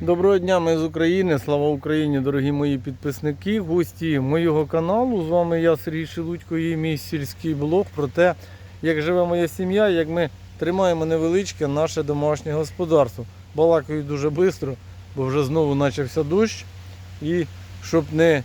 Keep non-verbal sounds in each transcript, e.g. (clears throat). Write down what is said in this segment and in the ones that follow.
Доброго дня, ми з України. Слава Україні, дорогі мої підписники, гості моєго каналу. З вами я, Сергій Шелудько, і мій сільський блог про те, як живе моя сім'я, як ми тримаємо невеличке наше домашнє господарство. Балакаю дуже швидко, бо вже знову почався дощ. І щоб не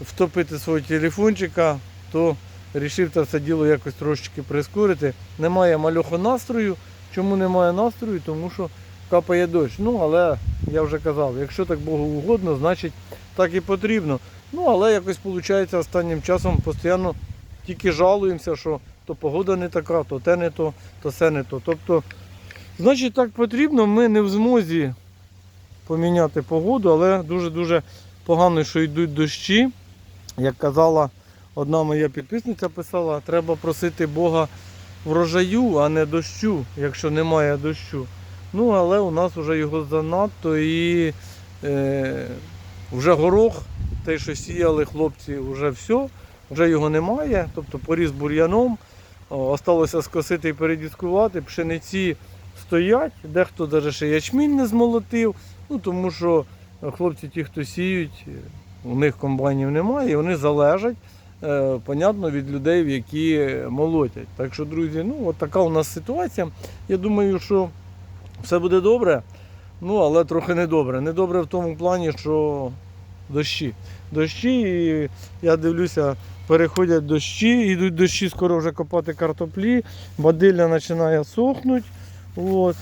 втопити свого телефончика, то вирішив це все діло якось трошечки прискорити. Немає мальоху настрою. Чому немає настрою? Тому що капає дощ. Ну, але я вже казав, якщо так Богу угодно, значить так і потрібно. Ну, але якось виходить останнім часом постійно тільки жалуємося, що то погода не така, то те не то, то все не то. Тобто, значить, так потрібно, ми не в змозі поміняти погоду, але дуже-дуже погано, що йдуть дощі. Як казала одна моя підписниця, писала, треба просити Бога врожаю, а не дощу, якщо немає дощу. Ну, але у нас вже його занадто і е, вже горох, те, що сіяли хлопці, вже все, вже його немає. Тобто поріс бур'яном, осталося скосити і передіскувати. Пшениці стоять, дехто навіть ще ячмінь не змолотив, ну тому що хлопці, ті, хто сіють, у них комбайнів немає, і вони залежать. е, Понятно, від людей, які молотять. Так що, друзі, ну от така у нас ситуація. Я думаю, що все буде добре, ну але трохи недобре. Недобре в тому плані, що дощі. Дощі, і я дивлюся, переходять дощі, йдуть дощі, скоро вже копати картоплі, бадилля починає сохнути, от,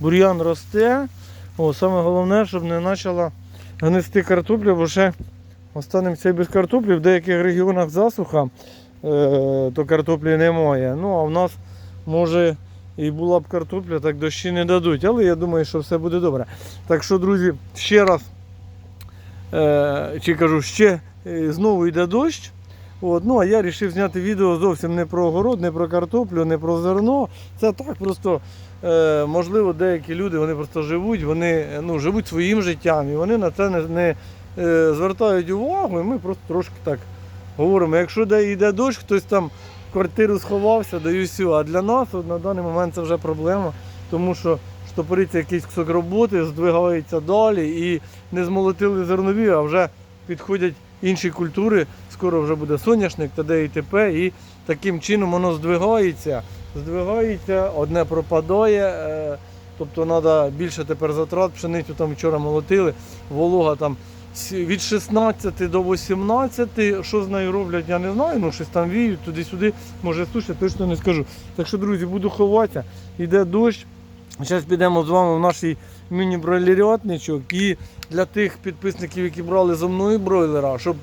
бур'ян росте. О, саме головне, щоб не почала гнисти картопля, бо ще останемося без картоплі. В деяких регіонах засуха, е, то картоплі немає. Ну а в нас може і була б картопля, так дощі не дадуть. Але я думаю, що все буде добре. Так що, друзі, ще раз е, чи кажу, ще е, знову йде дощ. От, ну, а я вирішив зняти відео зовсім не про огород, не про картоплю, не про зерно. Це так просто, е, можливо, деякі люди вони просто живуть, вони ну, живуть своїм життям і вони на це не, не е, звертають увагу. І ми просто трошки так говоримо. Якщо де йде дощ, хтось там квартиру сховався, даю все. А для нас на даний момент це вже проблема, тому що штопориться якийсь кусок роботи, здвигається далі і не змолотили зернові, а вже підходять інші культури. Скоро вже буде соняшник, т.д. і т.п. І таким чином воно здвигається. Здвигається, одне пропадає. е, Тобто треба більше тепер затрат. Пшеницю там вчора молотили, волога там від 16 до 18. Що з нею роблять, я не знаю. Ну, щось там віють туди-сюди, може сушать, точно не скажу. Так що, друзі, буду ховатися. Йде дощ. Зараз підемо з вами в наш міні-бройлерятничок. І для тих підписників, які брали зо мною бройлера, щоб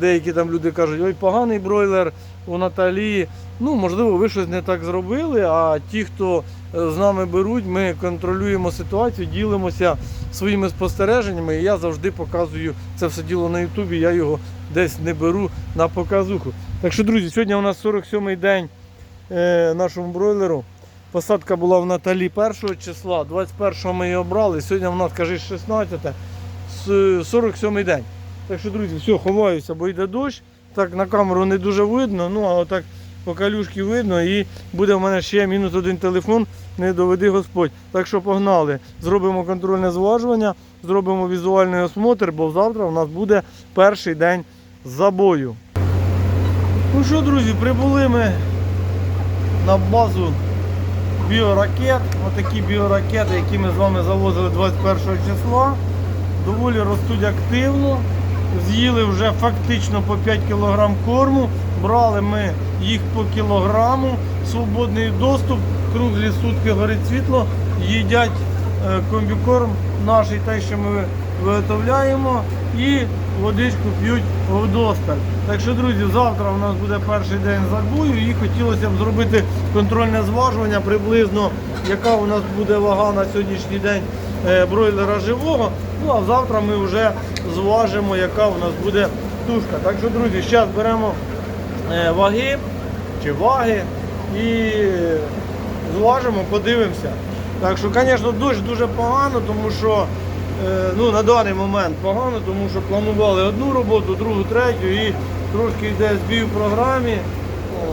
деякі там люди кажуть, ой, поганий бройлер у Наталії. Ну, можливо, ви щось не так зробили, а ті, хто е, з нами беруть, ми контролюємо ситуацію, ділимося своїми спостереженнями. І я завжди показую це все діло на Ютубі, я його десь не беру на показуху. Так що, друзі, сьогодні у нас 47-й день е, нашому бройлеру. Посадка була в Наталі 1 числа, 21-го ми її обрали, сьогодні в нас, каже, 16 з 47-й день. Так що, друзі, все, ховаюся, бо йде дощ. Так на камеру не дуже видно, ну а отак по калюшки видно і буде в мене ще мінус один телефон, не доведи Господь. Так що погнали. Зробимо контрольне зважування, зробимо візуальний осмотр, бо завтра у нас буде перший день забою. Ну що, друзі, прибули ми на базу біоракет. Отакі біоракети, які ми з вами завозили 21 числа. Доволі ростуть активно. З'їли вже фактично по 5 кг корму. Брали ми їх по кілограму. Свободний доступ, круглі сутки горить світло, їдять е, комбікорм наш, той, що ми виготовляємо, і водичку п'ють вдосталь. Так що, друзі, завтра у нас буде перший день забою і хотілося б зробити контрольне зважування приблизно, яка у нас буде вага на сьогоднішній день е, бройлера живого. Ну а завтра ми вже зважимо, яка у нас буде тушка. Так що, друзі, зараз беремо ваги чи ваги і зважимо, подивимося. Так що, звісно, дощ дуже погано, тому що е, ну, на даний момент погано, тому що планували одну роботу, другу, третю і трошки йде збій в програмі. О,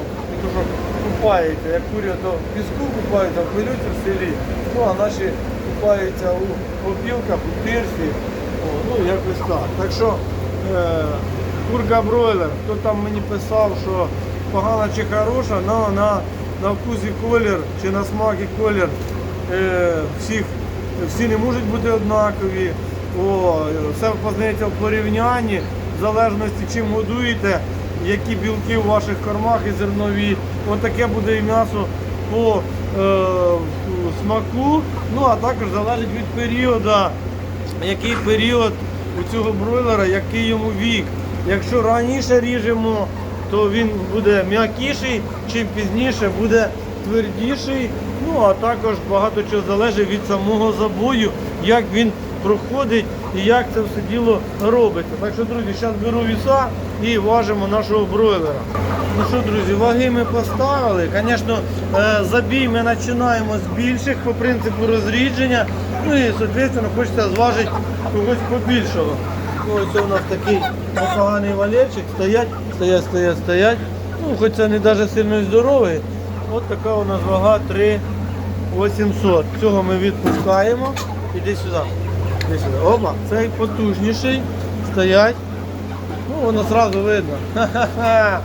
що купаються, як курять, то в піску купаються, в пилюці в селі. Ну а наші купаються у опілках, у тирсі. О, ну, якось так. Так що е, курка бройлер, хто там мені писав, що погана чи хороша, но на, на вкус і колір, чи на смак і колір е, всіх, всі не можуть бути однакові. О, все познається в порівнянні, в залежності чим годуєте, які білки у ваших кормах і зернові. Отаке буде і м'ясо по е, смаку. Ну а також залежить від періоду, який період у цього бройлера, який йому вік. Якщо раніше ріжемо, то він буде м'якіший, чим пізніше буде твердіший. Ну а також багато чого залежить від самого забою, як він проходить і як це все діло робиться. Так що, друзі, зараз беру віса і важимо нашого бройлера. Ну що, друзі, ваги ми поставили. Звісно, е, забій ми починаємо з більших по принципу розрідження. Ну і, соответственно, хочеться зважити когось побільшого. Ну, у нас такий непоганий валерчик. Стоять, стоять, стоять, стоять. Ну, хоч це не дуже сильно здоровий. От така у нас вага 3,800. Цього ми відпускаємо. Іди сюди. Іди сюди. Опа, цей потужніший. Стоять. Ну, воно одразу видно. Ха-ха-ха.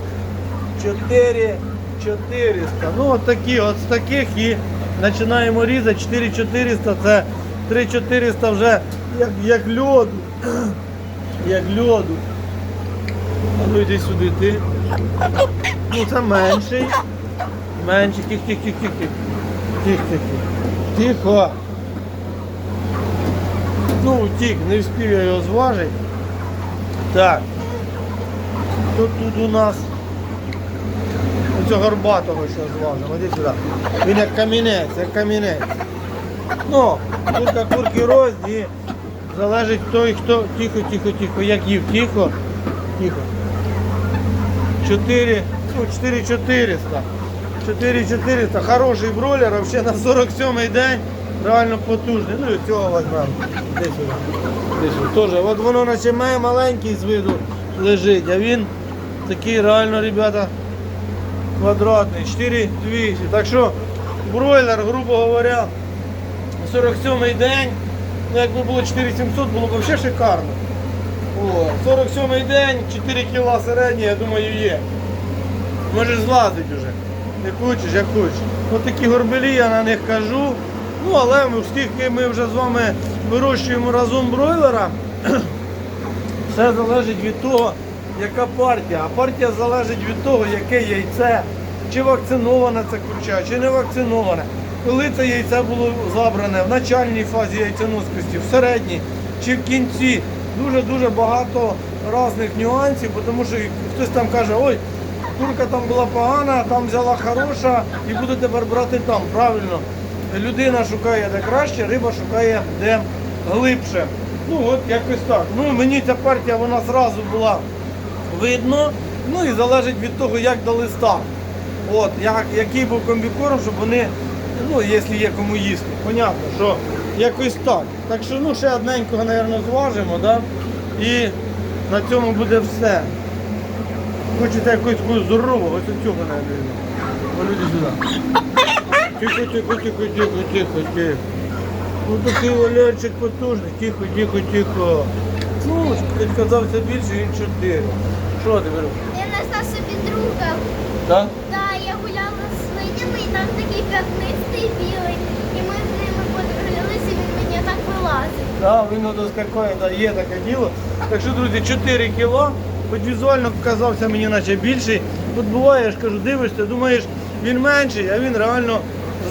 4 400. Ну, от такі, от з таких і починаємо різати. 4400 це 3400 вже як, як льоду. Як льоду. А ну йди сюди ти. Ну це менший. Менший. Тих, тих, тих, тих, тих. Тих, тих, тих. Тихо. Ну, утік, не встиг я його зважити. Так. Тут тут у нас оцього горбатого ще зважимо. Іди сюди. Він як камінець, як камінець. Ну, курка курки роз і залежить той, хто тихо, тихо, тихо, як їв, тихо, тихо. 4, ну 4400. 4400, хороший бройлер, взагалі на 47-й день, реально потужний. Ну і цього візьмемо. Де сюди. Де сюди. Тоже, от воно наче має маленький з виду лежить, а він такий реально, ребята, квадратний, 4200. Так що бройлер, грубо говоря, 47-й день, ну якби було 4700, було б взагалі шикарно. О, 47-й день, 4 кіла середні, я думаю, є. Можеш злазити вже. Не хочеш, як хочеш. Ось такі горбелі я на них кажу. Ну, але оскільки ми вже з вами вирощуємо разом бройлера, (clears throat) все залежить від того, яка партія. А партія залежить від того, яке яйце, чи вакциноване це курча, чи не вакциноване. Коли це яйце було забране в начальній фазі яйценоскості, в середній чи в кінці. Дуже-дуже багато різних нюансів, тому що хтось там каже, ой, курка там була погана, там взяла хороша і буду тепер брати там. Правильно. Людина шукає де краще, риба шукає де глибше. Ну от якось так. Ну мені ця партія вона зразу була видно. Ну і залежить від того, як дали став. От, як, який був комбікорм, щоб вони, ну, якщо є кому їсти. Понятно, що якось так. Так що ну, ще одненького, мабуть, зважимо, да? і на цьому буде все. Хочете якусь таку здорову, ось цього не люди сюди. Тихо, тихо, тихо, тихо, тихо, тихо. Ну такий Валерчик потужний, тихо, тихо, тихо. Ну, ти казався більше, він чотири. Що ти береш? Я знайшла собі друга. Так? Да, я гуляла з свинями, і там такий п'ятнистий білий. І ми з ними подружилися, він мені так вилазить. Да, він доскакує, да, є таке діло. Так що, друзі, 4 кіло, хоч візуально казався мені наче більший. Тут буває, я ж кажу, дивишся, думаєш, він менший, а він реально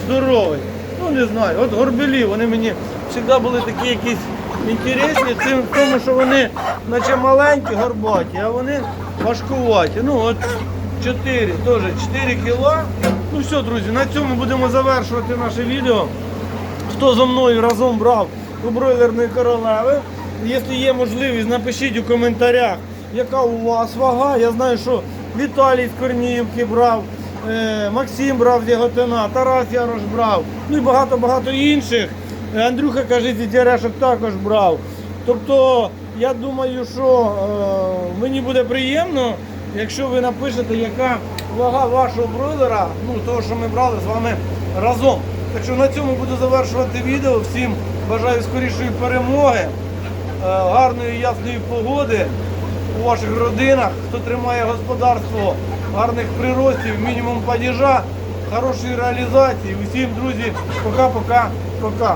здоровий. Ну не знаю, от горбелі, вони мені завжди були такі якісь інтересні, тим в тому, що вони наче маленькі, горбаті, а вони важкуваті. Ну от 4, теж 4 кіло. Ну все, друзі, на цьому будемо завершувати наше відео хто зо мною разом брав у бройлерної королеви. Якщо є можливість, напишіть у коментарях, яка у вас вага. Я знаю, що Віталій з Корніївки брав, е, Максим брав з Яготина, Тарас Ярош брав, ну і багато-багато інших. Е, Андрюха, каже, зі Терешок також брав. Тобто, я думаю, що е, мені буде приємно, якщо ви напишете, яка вага вашого бройлера, ну того, що ми брали з вами разом. Так що на цьому буду завершувати відео. Всім бажаю скорішої перемоги, е, гарної ясної погоди у ваших родинах. Хто тримає господарство, гарних приростів, мінімум падіжа, хорошої реалізації. Усім, друзі, пока-пока, пока.